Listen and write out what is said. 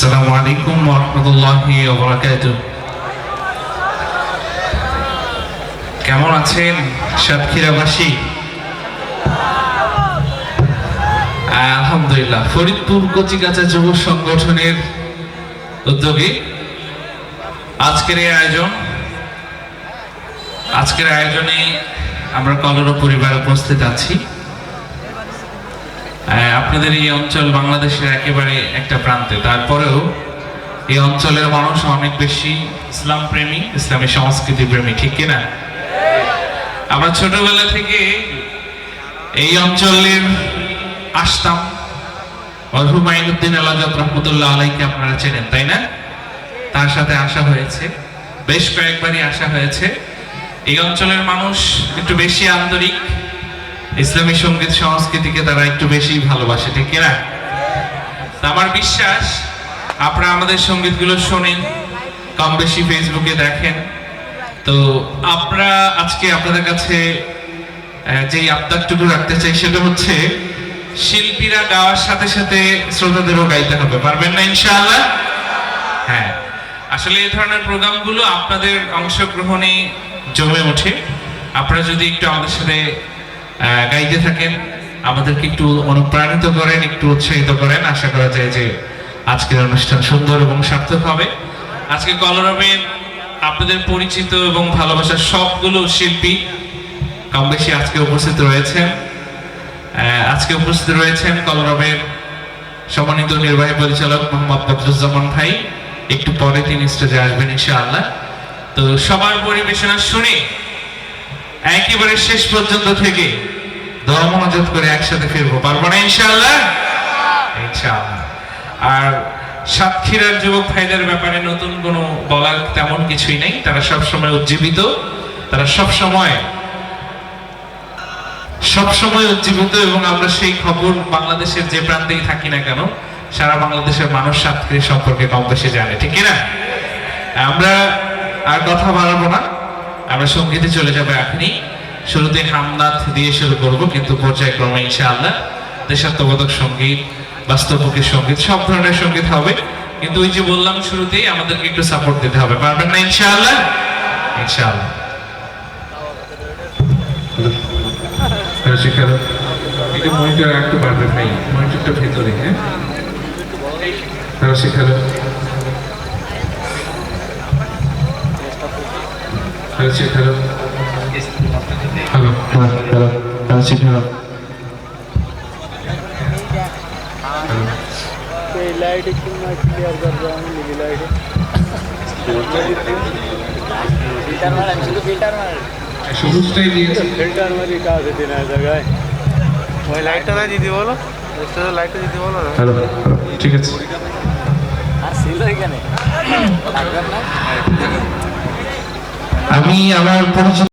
আসসালামু আলাইকুম রহমতুল্লাহি কেমন আছেন সাতক্ষীরাবাসী? আলহামদুলিল্লাহ, ফরিদপুর কচিকাচা যুব সংগঠনের উদ্যোগে আজকের এই আয়োজন, আজকের আয়োজনে আমরা কলরব পরিবার উপস্থিত আছি। আপনাদের এই অঞ্চল বাংলাদেশের একেবারে একটা প্রান্তে। তারপরেও এই অঞ্চলের মানুষ অনেক বেশি ইসলাম প্রেমী, ইসলামী সংস্কৃতি প্রেমী, ঠিক কিনা? আমরা ছোটবেলা থেকে এই অঞ্চলের আসতাম। মরহুম মাইনুদ্দিন আলাজাদ রহমতুল্লাহ আলাইকে আপনারা চেনেন, তাই না? তার সাথে আসা হয়েছে। বেশ কয়েকবারই আসা হয়েছে। এই অঞ্চলের মানুষ একটু বেশি আন্তরিক ইসলামী সংগীত সংস্কৃতিকে তারা একটু বেশি ভালোবাসে, ঠিক না আমার বিশ্বাস, আপনারা আমাদের সঙ্গীতগুলো শোনেন, কম বেশি ফেসবুকে দেখেন। তো আপনারা আজকে আপনাদের কাছে যেই আবদারটুকু রাখতে চাই সেটা হচ্ছে, শিল্পীরা গাওয়ার সাথে সাথে শ্রোতাদেরও গাইতে হবে, পারবেন না ইনশাআল্লাহ? হ্যাঁ। আসলে এই ধরনের প্রোগ্রামগুলো আপনাদের অংশগ্রহণে জমে ওঠে। আপনারা যদি একটু আমাদের সাথে গাইতে থাকেন, আমাদেরকে একটু অনুপ্রাণিত করেন, একটু উৎসাহিত করেন। আশা করা যায় যে আজকের অনুষ্ঠান সুন্দর এবং সার্থক হবে। আজকে কলরবের আপনাদের পরিচিত এবং ভালোবাসার সবগুলো শিল্পী কম বেশি আজকে উপস্থিত রয়েছেন। আজকে উপস্থিত রয়েছেন কলরবের সম্মানিত নির্বাহী পরিচালক মোহাম্মদ বদরুজ্জামান ভাই। একটু পরে তিনি স্টেজে আসবেন ইনশাআল্লাহ। তো সবার পরিবেশনা শুনে একেবারে শেষ পর্যন্ত থেকে দোয়া মনোযোগ করে একসাথে ফিরবো। পারব না ইনশাআল্লাহ? আর সাতক্ষীরার যুবক ভাইদের ব্যাপারে নতুন কোনো বলার তেমন কিছুই নেই। তারা সব সময় উজ্জীবিত। তারা সব সময় সবসময় উজ্জীবিত এবং আমরা সেই খবর বাংলাদেশের যে প্রান্তেই থাকি না কেন, সারা বাংলাদেশের মানুষ সাতক্ষীরা সম্পর্কে কম বেশি জানে, ঠিক না? আমরা আর কথা বাড়াবো না। আমরা সঙ্গীতে চলে যাব এখনই। শুরুতে হামনাথ দিয়ে শুরু করব, কিন্তু পর্যায়ক্রমে ইনশাআল্লাহ দেশাত্মবোধক সংগীত, বাস্তবমুখী সংগীত, সব ধরনের সংগীত হবে। কিন্তু ওই যে বললাম শুরুতেই, আমাদেরকে একটু সাপোর্ট দিতে হবে। পারবেন না ইনশাআল্লাহ? ইনশাআল্লাহ। এটা মনিটর একটু বাড়বে ভাই মনিটরটা ভেতরে হ্যাঁ? হ্যাঁ সেখানে হ্যাঁ সেখানে হ্যালো হ্যাঁ হ্যালো হ্যাঁ সেখানে ते लाईट किंवा क्लिअर कर जाऊन दिली लाईट फिल्टर मारा शुद्ध फिल्टर मारा সবুজটাই দিয়েছি फिल्टर मध्ये का होते नाही तर काय ওই লাইটটা না দিদি বলো স্টেজের লাইটটা দিদি বলো না হ্যালো ঠিক আছে हा सील आहे का नाही আমি আমার পরিচিত